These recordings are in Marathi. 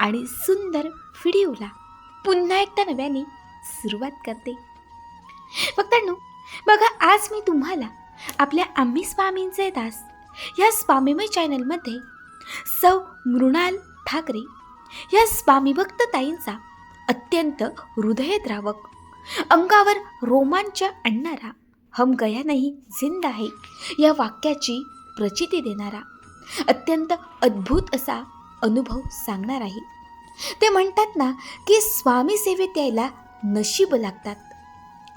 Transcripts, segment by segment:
आणि सुंदर व्हिडिओला पुन्हा एकदा नव्याने सुरुवात करते. फक्त बघा आज मी तुम्हाला आपल्या आम्ही स्वामींचे दास या स्वामीमय चॅनलमध्ये सौ मृणाल ठाकरे या स्वामीभक्त ताईंचा अत्यंत हृदयद्रावक अंगावर रोमांच आणणारा हम गया नाही जिंदा आहे या वाक्याची प्रचिती देणारा अत्यंत अद्भुत असा अनुभव सांगणार आहे. ते म्हणतात ना की स्वामी सेवेत यायला नशीब लागतात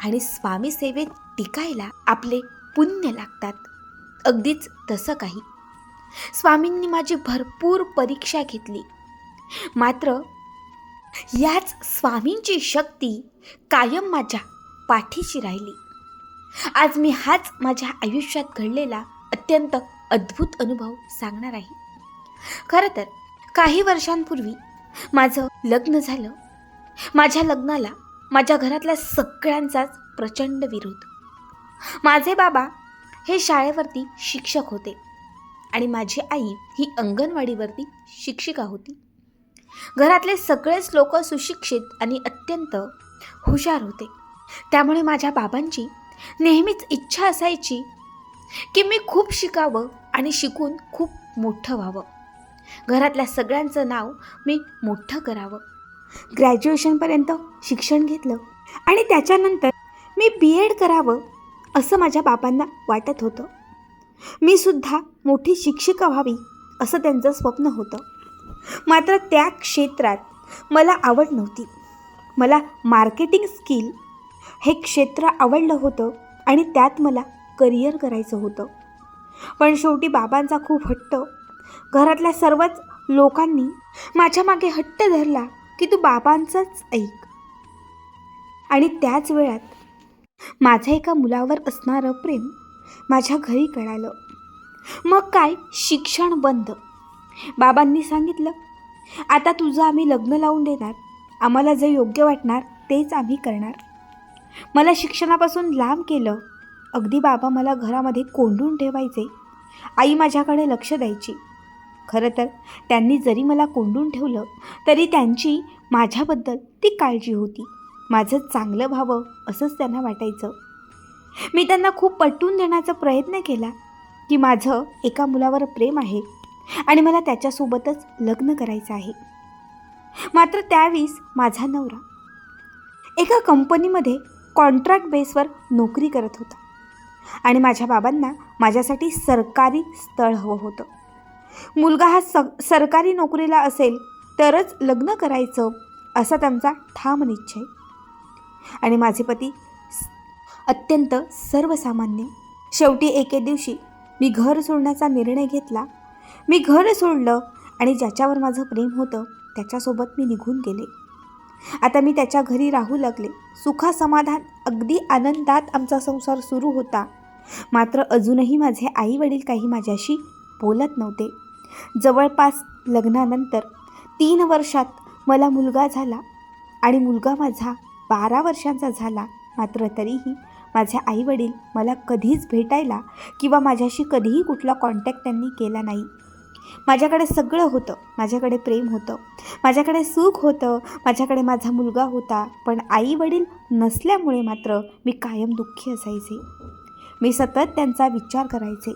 आणि स्वामी सेवेत टिकायला आपले पुण्य लागतात. अगदीच तसं काही. स्वामींनी माझी भरपूर परीक्षा घेतली. मात्र याच स्वामींची शक्ती कायम माझ्या पाठीशी राहिली. आज मी हाच माझ्या आयुष्यात घडलेला अत्यंत अद्भुत अनुभव सांगणार आहे. खरं तर काही वर्षांपूर्वी माझं लग्न झालं. माझ्या लग्नाला माझ्या घरातल्या सगळ्यांचाच प्रचंड विरोध. माझे बाबा हे शाळेवरती शिक्षक होते आणि माझी आई ही अंगणवाडीवरती शिक्षिका होती. घरातले सगळेच लोक सुशिक्षित आणि अत्यंत हुशार होते. त्यामुळे माझ्या बाबांची नेहमीच इच्छा असायची की मी खूप शिकावं आणि शिकून खूप मोठं व्हावं. घरातल्या सगळ्यांचं नाव मी मोठं करावं. ग्रॅज्युएशनपर्यंत शिक्षण घेतलं आणि त्याच्यानंतर मी बी एड करावं असं माझ्या बाबांना वाटत होतं. मी सुद्धा मोठी शिक्षिका व्हावी असं त्यांचं स्वप्न होतं. मात्र त्या क्षेत्रात मला आवड नव्हती. मला मार्केटिंग स्किल हे क्षेत्र आवडलं होतं आणि त्यात मला करिअर करायचं होतं. पण शेवटी बाबांचा खूप हट्ट घरातल्या सर्वच लोकांनी माझ्या मागे हट्ट धरला की तू बाबांचाच ऐक. आणि त्याच वेळात माझं एका मुलावर असणारं प्रेम माझ्या घरी कळालं. मग काय? शिक्षण बंद. बाबांनी सांगितलं आता तुझं आम्ही लग्न लावून देणार. आम्हाला जे योग्य वाटणार तेच आम्ही करणार. मला शिक्षणापासून लांब केलं. अगदी बाबा मला घरामध्ये कोंडून ठेवायचे. आई माझ्याकडे लक्ष द्यायची. खरं तर त्यांनी जरी मला कोंडून ठेवलं तरी त्यांची माझ्याबद्दल ती काळजी होती. माझं चांगलं व्हावं असंच त्यांना वाटायचं. मी त्यांना खूप पटवून देण्याचा प्रयत्न केला की माझं एका मुलावर प्रेम आहे आणि मला त्याच्यासोबतच लग्न करायचं आहे. मात्र त्यावेळीस माझा नवरा एका कंपनीमध्ये कॉन्ट्रॅक्ट बेसवर नोकरी करत होता आणि माझ्या बाबांना माझ्यासाठी सरकारी स्थळ हवं होतं. मुलगा हा स सरकारी नोकरीला असेल तरच लग्न करायचं असा त्यांचा ठाम निश्चय. आणि माझे पती अत्यंत सर्वसामान्य. शेवटी एके दिवशी मी घर सोडण्याचा निर्णय घेतला. मी घर सोडलं आणि ज्याच्यावर माझं प्रेम होतं त्याच्यासोबत मी निघून गेले. आता मी त्याच्या घरी राहू लागले. सुखासमाधान अगदी आनंदात आमचा संसार सुरू होता. मात्र अजूनही माझे आई वडील काही माझ्याशी बोलत नव्हते. जवळपास लग्नानंतर तीन वर्षात मला मुलगा झाला आणि मुलगा माझा बारा वर्षांचा झाला. मात्र तरीही माझे आईवडील मला कधीच भेटायला किंवा माझ्याशी कधीही कुठला कॉन्टॅक्ट त्यांनी केला नाही. माझ्याकडे सगळं होतं. माझ्याकडे प्रेम होतं. माझ्याकडे सुख होतं. माझ्याकडे माझा मुलगा होता. पण आई वडील नसल्यामुळे मात्र मी कायम दुःखी असायचे. मी सतत त्यांचा विचार करायचे.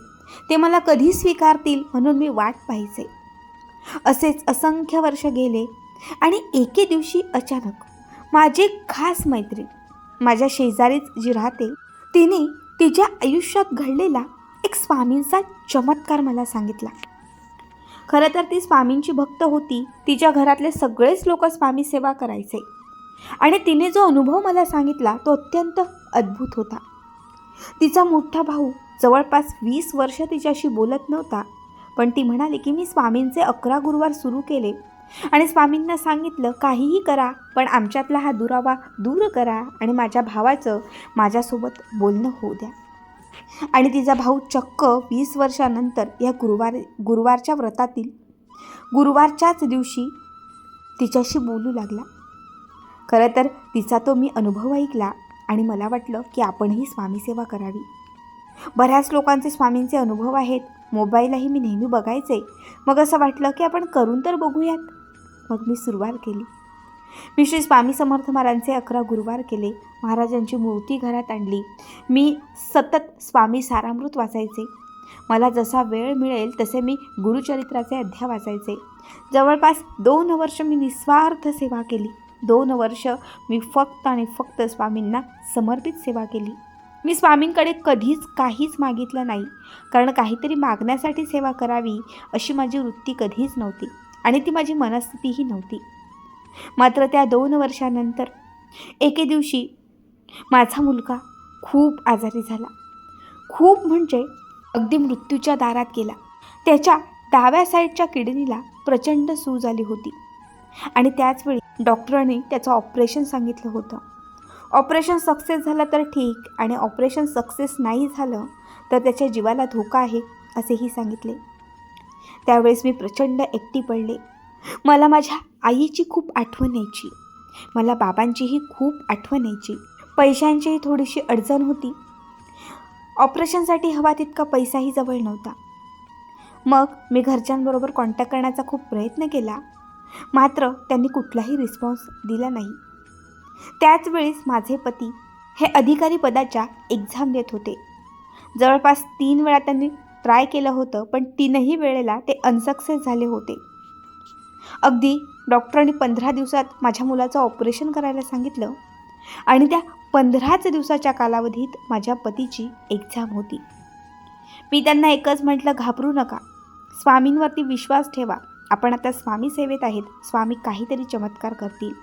ते मला कधी स्वीकारतील म्हणून मी वाट पाहायचे. असेच असंख्य वर्ष गेले आणि एके दिवशी अचानक माझी खास मैत्रीण माझ्या शेजारीच जी राहते तिने तिच्या आयुष्यात घडलेला एक स्वामींचा चमत्कार मला सांगितला. खरं तर ती स्वामींची भक्त होती. तिच्या घरातले सगळेच लोक स्वामी सेवा करायचे. आणि तिने जो अनुभव मला सांगितला तो अत्यंत अद्भुत होता. तिचा मोठा भाऊ जवळपास वीस वर्ष तिच्याशी बोलत नव्हता पण ती म्हणाली की मी स्वामींचे अकरा गुरुवार सुरू केले आणि स्वामींना सांगितलं काहीही करा पण आमच्यातला हा दुरावा दूर करा आणि माझ्या भावाचं माझ्यासोबत बोलणं होऊ द्या. आणि तिचा भाऊ चक्क वीस वर्षानंतर या गुरुवार गुरुवारच्या व्रतातील गुरुवारच्याच दिवशी तिच्याशी बोलू लागला. खरं तर तिचा तो मी अनुभव ऐकला आणि मला वाटलं की आपणही स्वामी सेवा करावी. बऱ्याच लोकांचे स्वामींचे अनुभव आहेत. मोबाईलही मी नेहमी बघायचे. मग असं वाटलं की आपण करून तर बघूयात. मग मी सुरुवात केली. मी श्री स्वामी समर्थ महाराजांचे अकरा गुरुवार केले. महाराजांची मूर्ती घरात आणली. मी सतत स्वामी सारामृत वाचायचे. मला जसा वेळ मिळेल तसे मी गुरुचरित्राचे अध्याय वाचायचे. जवळपास दोन वर्ष मी निस्वार्थ सेवा केली. दोन वर्ष मी फक्त आणि फक्त स्वामींना समर्पित सेवा केली. मी स्वामींकडे कधीच काहीच मागितलं नाही. कारण काहीतरी मागण्यासाठी सेवा करावी अशी माझी वृत्ती कधीच नव्हती आणि ती माझी मनस्थितीही नव्हती. मात्र त्या दोन वर्षानंतर एके दिवशी माझा मुलगा खूप आजारी झाला. खूप म्हणजे अगदी मृत्यूच्या दारात गेला. त्याच्या डाव्या साईडच्या किडनीला प्रचंड सूज आली होती. आणि त्याचवेळी डॉक्टरांनी त्याचं ऑपरेशन सांगितलं होतं. ऑपरेशन सक्सेस झालं तर ठीक आणि ऑपरेशन सक्सेस नाही झालं तर त्याच्या जीवाला धोका आहे असेही सांगितले. त्यावेळेस मी प्रचंड एकटी पडले. मला माझ्या आईची खूप आठवण यायची. मला बाबांचीही खूप आठवण यायची. पैशांचीही थोडीशी अडचण होती. ऑपरेशनसाठी हवा तितका पैसाही जवळ नव्हता. मग मी घरच्यांबरोबर कॉन्टॅक्ट करण्याचा खूप प्रयत्न केला. मात्र त्यांनी कुठलाही रिस्पॉन्स दिला नाही. त्याच वेळेस माझे पती हे अधिकारी पदाच्या एक्झाम देत होते. जवळपास तीन वेळा त्यांनी ट्राय केलं होतं पण तीनही वेळेला ते अनसक्सेस झाले होते. अगदी डॉक्टरांनी पंधरा दिवसात माझ्या मुलाचं ऑपरेशन करायला सांगितलं आणि त्या पंधराच दिवसाच्या कालावधीत माझ्या पतीची एक्झाम होती. मी त्यांना एकच म्हटलं घाबरू नका. स्वामींवरती विश्वास ठेवा. आपण आता स्वामी सेवेत आहेत. स्वामी काहीतरी चमत्कार करतील.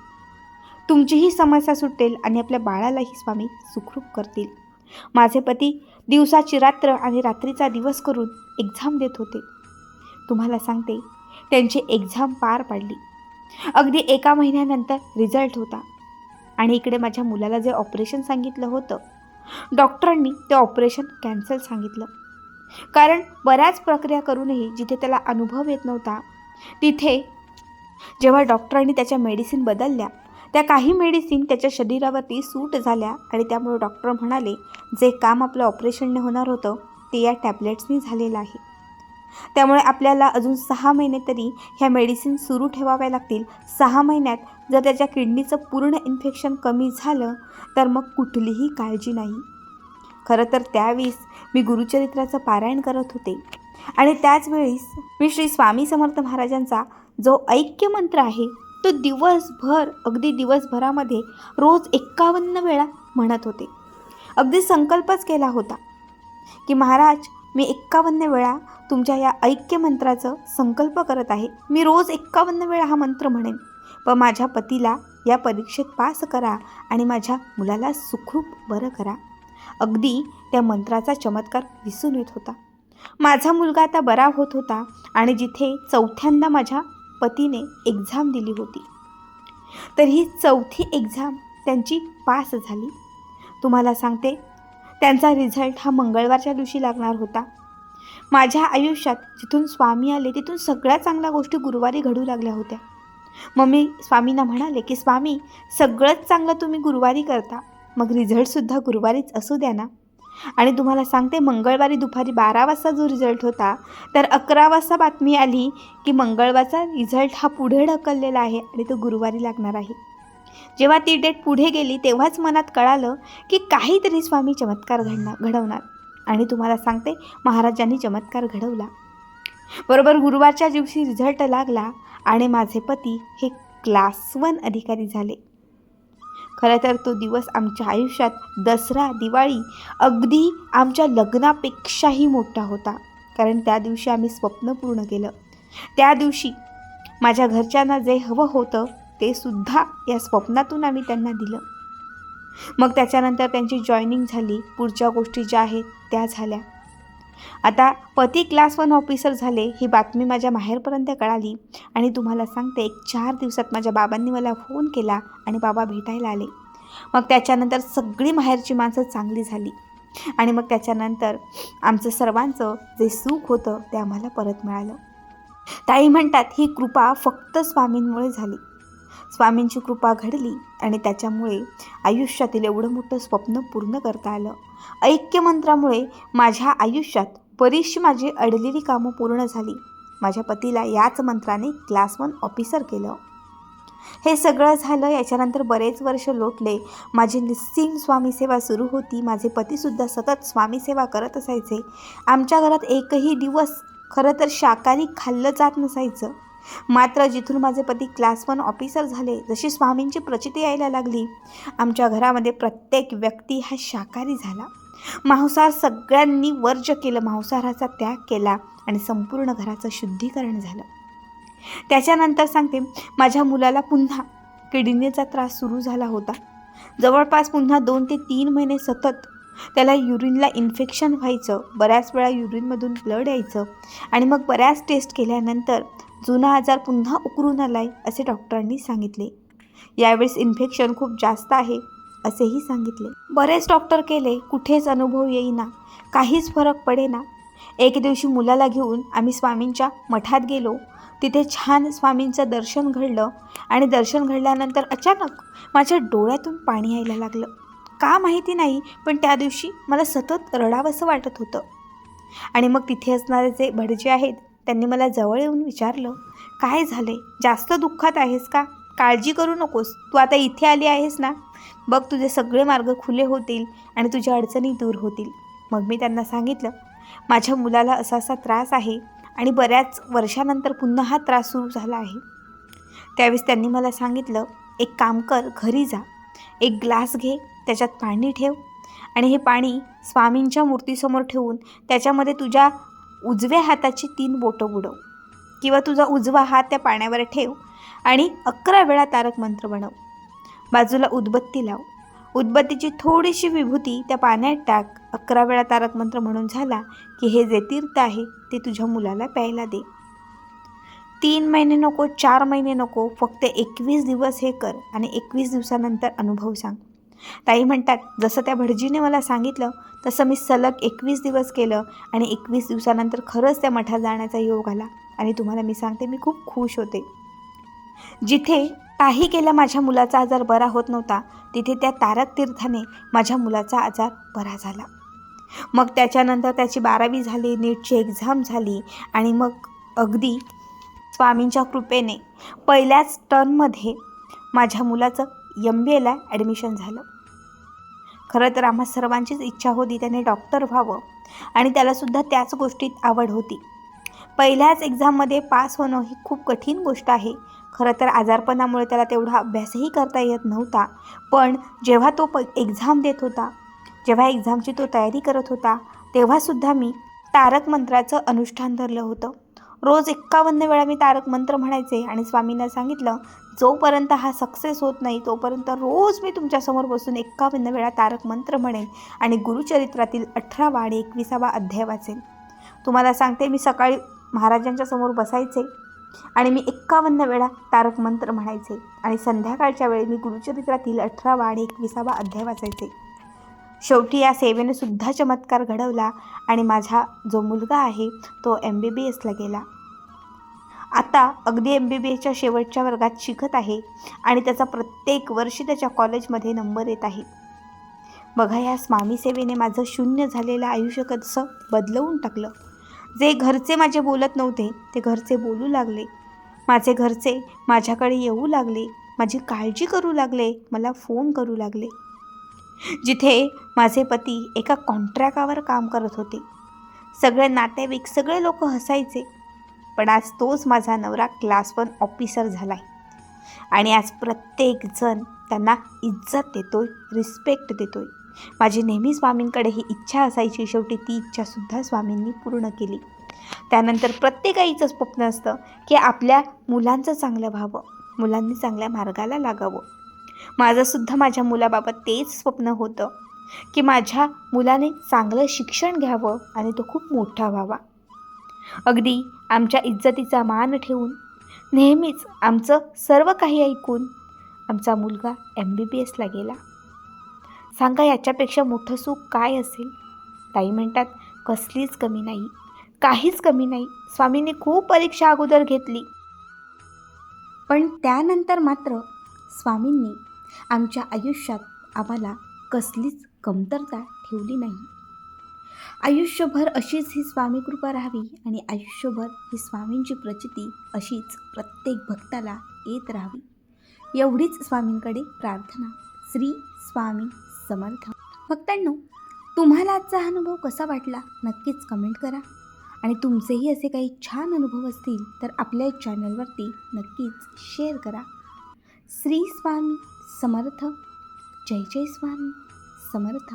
तुमचीही समस्या सुटेल आणि आपल्या बाळालाही स्वामी सुखरूप करतील. माझे पती दिवसाची रात्र आणि रात्रीचा दिवस करून एक्झाम देत होते. तुम्हाला सांगते त्यांची एक्झाम पार पाडली. अगदी एका महिन्यानंतर रिझल्ट होता. आणि इकडे माझ्या मुलाला जे ऑपरेशन सांगितलं होतं डॉक्टरांनी ते ऑपरेशन कॅन्सल सांगितलं. कारण बऱ्याच प्रक्रिया करूनही जिथे त्याला अनुभव येत नव्हता तिथे जेव्हा डॉक्टरांनी त्याच्या मेडिसिन बदलल्या त्या काही मेडिसिन त्याच्या शरीरावरती सूट झाल्या आणि त्यामुळे डॉक्टर म्हणाले जे काम आपलं ऑपरेशनने होणार होतं ते या टॅबलेट्सनी झालेलं आहे. त्यामुळे आपल्याला अजून सहा महिने तरी ह्या मेडिसिन सुरू ठेवाव्या लागतील. सहा महिन्यात जर त्याच्या किडनीचं पूर्ण इन्फेक्शन कमी झालं तर मग कुठलीही काळजी नाही. खरं तर त्यावेळेस मी गुरुचरित्राचं पारायण करत होते. आणि त्याचवेळीस मी श्री स्वामी समर्थ महाराजांचा जो ऐक्य मंत्र आहे तो दिवसभर अगदी दिवसभरामध्ये रोज एक्कावन्न वेळा म्हणत होते. अगदी संकल्पच केला होता की महाराज मी एक्कावन्न वेळा तुमच्या या ऐक्य मंत्राचं संकल्प करत आहे. मी रोज एक्कावन्न वेळा हा मंत्र म्हणेन. पण माझ्या पतीला या परीक्षेत पास करा आणि माझ्या मुलाला सुखरूप बरं करा. अगदी त्या मंत्राचा चमत्कार दिसून येत होता. माझा मुलगा आता बरा होत होता आणि जिथे चौथ्यांदा माझ्या पतीने एक्झाम दिली होती. तर ही चौथी एक्झाम त्यांची पास झाली. तुम्हाला सांगते त्यांचा रिझल्ट हा मंगळवारच्या दिवशी लागणार होता. माझ्या आयुष्यात जिथून स्वामी आले तिथून सगळ्या चांगल्या गोष्टी गुरुवारी घडू लागल्या होत्या. मग मी स्वामींना म्हणाले की स्वामी सगळंच चांगलं तुम्ही गुरुवारी करता. मग रिझल्टसुद्धा गुरुवारीच असू द्या ना. आणि तुम्हाला सांगते मंगळवारी दुपारी बारा वाजता जो रिझल्ट होता तर अकरा वाजता बातमी आली की मंगळवारचा रिझल्ट हा पुढे ढकललेला आहे आणि तो गुरुवारी लागणार आहे. जेव्हा ती डेट पुढे गेली तेव्हाच मनात कळालं की काहीतरी स्वामी चमत्कार घडणार घडवणार. आणि तुम्हाला सांगते महाराजांनी चमत्कार घडवला. बरोबर गुरुवारच्या दिवशी रिझल्ट लागला आणि माझे पती हे क्लास वन अधिकारी झाले. खरं तर तो दिवस आमच्या आयुष्यात दसरा दिवाळी अगदी आमच्या लग्नापेक्षाही मोठा होता. कारण त्या दिवशी आम्ही स्वप्न पूर्ण केलं. त्या दिवशी माझ्या घरच्यांना जे हवं होतं ते सुद्धा या स्वप्नातून आम्ही त्यांना दिलं. मग त्याच्यानंतर त्यांची जॉईनिंग झाली. पुढच्या गोष्टी ज्या आहेत त्या झाल्या. आता पती क्लास वन ऑफिसर झाले ही बातमी माझ्या माहेरपर्यंत कळाली आणि तुम्हाला सांगते एक चार दिवसात माझ्या बाबांनी मला फोन केला आणि बाबा भेटायला आले. मग त्याच्यानंतर सगळी माहेरची माणसं चांगली झाली. आणि मग त्याच्यानंतर आमचं सर्वांचं जे सुख होतं ते आम्हाला परत मिळालं. ताई म्हणतात ही कृपा फक्त स्वामींमुळे झाली. स्वामींची कृपा घडली आणि त्याच्यामुळे आयुष्यातील एवढं मोठं स्वप्न पूर्ण करता आलं. ऐक्य मंत्रामुळे माझ्या आयुष्यात बरीचशी माझी अडलेली कामं पूर्ण झाली. माझ्या पतीला याच मंत्राने क्लास वन ऑफिसर केलं. हे सगळं झालं याच्यानंतर बरेच वर्ष लोटले. माझी निस्सिम स्वामी सेवा सुरू होती. माझे पतीसुद्धा सतत स्वामी सेवा करत असायचे. आमच्या घरात एकही दिवस खरं तर शाकाहारी खाल्लं जात नसायचं. मात्र जिथून माझे पती क्लास वन ऑफिसर झाले जशी स्वामींची प्रचिती यायला लागली. आमच्या घरामध्ये प्रत्येक व्यक्ती हा शाकाहारी झाला. मांसाहार सगळ्यांनी वर्ज केलं मांसाहाराचा त्याग केला आणि संपूर्ण घराचं शुद्धीकरण झालं. त्याच्यानंतर सांगते माझ्या मुलाला पुन्हा किडनीचा त्रास सुरू झाला होता. जवळपास पुन्हा दोन ते तीन महिने सतत त्याला युरिनला इन्फेक्शन व्हायचं. बऱ्याच वेळा युरिनमधून ब्लड यायचं आणि मग बऱ्याच टेस्ट केल्यानंतर जुना आजार पुन्हा उकरून आलाय असे डॉक्टरांनी सांगितले. यावेळेस इन्फेक्शन खूप जास्त आहे असेही सांगितले. बरेच डॉक्टर केले कुठेच अनुभव येईना काहीच फरक पडेना. एक दिवशी मुलाला घेऊन आम्ही स्वामींच्या मठात गेलो. तिथे छान स्वामींचं दर्शन घडलं आणि दर्शन घडल्यानंतर अचानक माझ्या डोळ्यातून पाणी यायला लागलं. का माहिती नाही पण त्या दिवशी मला सतत रडावंसं वाटत होतं. आणि मग तिथे असणारे जे भटजे आहेत त्यांनी मला जवळ येऊन विचारलं काय झाले जास्त दुःखात आहेस का? काळजी करू नकोस. तू आता इथे आली आहेस ना? बघ तुझे सगळे मार्ग खुले होतील आणि तुझ्या अडचणी दूर होतील. मग मी त्यांना सांगितलं माझ्या मुलाला असा असा त्रास आहे आणि बऱ्याच वर्षानंतर पुन्हा हा त्रास सुरू झाला आहे. त्यावेळेस त्यांनी मला सांगितलं एक काम कर घरी जा. एक ग्लास घे त्याच्यात पाणी ठेव आणि हे पाणी स्वामींच्या मूर्तीसमोर ठेवून त्याच्यामध्ये तुझ्या उजव्या हाताची तीन बोटं बुडव किंवा तुझा उजवा हात त्या पाण्यावर ठेव आणि अकरा वेळा तारक मंत्र बनव. बाजूला उदबत्ती लाव. उदबत्तीची थोडीशी विभूती त्या पाण्यात टाक. अकरा वेळा तारक मंत्र म्हणून झाला की हे जे तीर्थ आहे ते तुझ्या मुलाला प्यायला दे. तीन महिने नको चार महिने नको फक्त एकवीस दिवस हे कर आणि एकवीस दिवसानंतर अनुभव सांग. ताई म्हणतात जसं त्या भटजीने मला सांगितलं तसं मी सलग एकवीस दिवस केलं आणि एकवीस दिवसानंतर खरंच त्या मठात जाण्याचा योग आला आणि तुम्हाला मी सांगते मी खूप खुश होते. जिथे काही केला माझ्या मुलाचा आजार बरा होत नव्हता तिथे त्या तारक तीर्थाने माझ्या मुलाचा आजार बरा झाला. मग त्याच्यानंतर त्याची बारावी झाली नीटची एक्झाम झाली आणि मग अगदी स्वामींच्या कृपेने पहिल्याच टर्नमध्ये माझ्या मुलाचं एम बी एला ॲडमिशन झालं. खरं तर आम्हा सर्वांचीच इच्छा होती त्याने डॉक्टर व्हावं आणि त्यालासुद्धा त्याच गोष्टीत आवड होती. पहिल्याच एक्झाममध्ये पास होणं ही खूप कठीण गोष्ट आहे. खरं तर आजारपणामुळे त्याला तेवढा अभ्यासही करता येत नव्हता. पण जेव्हा तो प एक्झाम देत होता जेव्हा एक्झामची तो तयारी करत होता तेव्हासुद्धा मी तारक मंत्राचं अनुष्ठान धरलं होतं. रोज एक्कावन्न वेळा मी तारक मंत्र म्हणायचे आणि स्वामींना सांगितलं जोपर्यंत हा सक्सेस होत नाही तोपर्यंत रोज मी तुमच्यासमोर बसून एक्कावन्न वेळा तारक मंत्र म्हणेन आणि गुरुचरित्रातील अठरावा आणि एकविसावा अध्याय वाचेन. तुम्हाला सांगते मी सकाळी महाराजांच्या समोर बसायचे आणि मी एक्कावन्न वेळा तारक मंत्र म्हणायचे आणि संध्याकाळच्या वेळी मी गुरुचरित्रातील अठरावा आणि एकविसावा अध्याय वाचायचे. शेवटी या सेवेने सुद्धा चमत्कार घडवला आणि माझा जो मुलगा आहे तो एम बी बी एसला गेला. आता अगदी एम बी बी एसच्या शेवटच्या वर्गात शिकत आहे आणि त्याचा प्रत्येक वर्षी त्याच्या कॉलेजमध्ये नंबर येत आहे. बघा या स्वामी सेवेने माझं शून्य झालेलं आयुष्य कसं बदलवून टाकलं. जे घरचे माझे बोलत नव्हते ते घरचे बोलू लागले. माझे घरचे माझ्याकडे येऊ लागले माझी काळजी करू लागले मला फोन करू लागले. जिथे माझे पती एका कॉन्ट्रॅक्टावर काम करत होते. सगळे नातेवाईक सगळे लोक हसायचे. पण आज तोच माझा नवरा क्लास वन ऑफिसर झाला आहे आणि आज प्रत्येकजण त्यांना इज्जत देतोय रिस्पेक्ट देतोय. माझी नेहमी स्वामींकडे ही इच्छा असायची शेवटी ती इच्छासुद्धा स्वामींनी पूर्ण केली. त्यानंतर प्रत्येक आईचं स्वप्न असतं की आपल्या मुलांचं चांगलं व्हावं मुलांनी चांगल्या मार्गाला लागावं. माझंसुद्धा माझ्या मुलाबाबत तेच स्वप्न होतं की माझ्या मुलाने चांगलं शिक्षण घ्यावं आणि तो खूप मोठा व्हावा. अगदी आमच्या इज्जतीचा मान ठेवून नेहमीच आमचं सर्व काही ऐकून आमचा मुलगा एम बी बी एसला गेला. सांगा याच्यापेक्षा मोठं सुख काय असेल? ताई म्हणतात कसलीच कमी नाही काहीच कमी नाही. स्वामींनी खूप परीक्षा अगोदर घेतली. पण त्यानंतर मात्र स्वामींनी आमच्या आयुष्यात आम्हाला कसलीच कमतरता ठेवली नाही. आयुष्यभर अशीच ही स्वामी कृपा राहावी आणि आयुष्यभर ही स्वामींची प्रचिती अशीच प्रत्येक भक्ताला येत राहावी. एवढीच स्वामींकडे प्रार्थना. श्री स्वामी समर्थ. भक्तांनो तुम्हाला आजचा हा अनुभव कसा वाटला? नक्कीच कमेंट करा. आणि तुमचेही असे काही छान अनुभव असतील तर आपल्या चॅनलवरती नक्कीच शेअर करा. श्री स्वामी समर्थ. जय जय स्वामी समर्थ.